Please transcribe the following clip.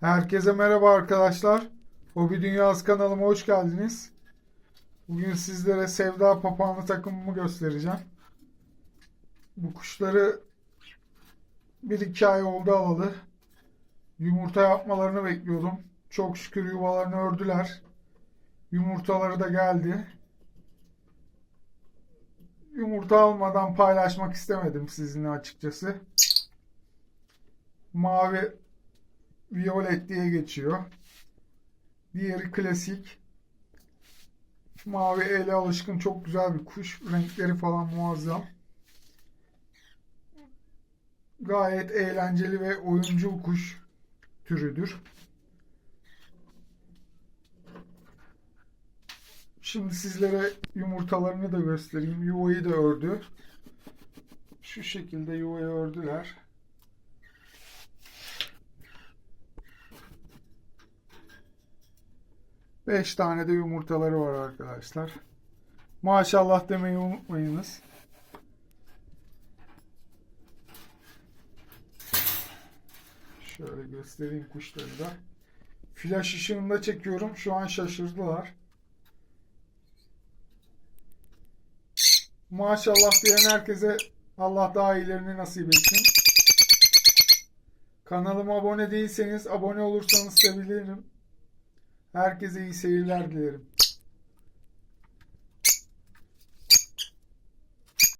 Herkese merhaba arkadaşlar. Hobi Dünyası kanalıma hoş geldiniz. Bugün sizlere Sevda papağanı takımımı göstereceğim. Bu kuşları bir iki ay oldu alalı. Yumurta yapmalarını bekliyordum. Çok şükür yuvalarını ördüler. Yumurtaları da geldi. Yumurta almadan paylaşmak istemedim sizinle açıkçası. Mavi Violet diye geçiyor. Diğeri klasik. Mavi ele alışkın çok güzel bir kuş. Renkleri falan muazzam. Gayet eğlenceli ve oyuncu kuş türüdür. Şimdi sizlere yumurtalarını da göstereyim. Yuvayı da ördü. Şu şekilde yuvayı ördüler. Beş tane de yumurtaları var arkadaşlar. Maşallah demeyi unutmayınız. Şöyle göstereyim kuşları da. Flash ışığında çekiyorum. Şu an şaşırdılar. Maşallah diyen herkese Allah daha iyilerini nasip etsin. Kanalıma abone değilseniz abone olursanız sevinirim. Herkese iyi seyirler dilerim.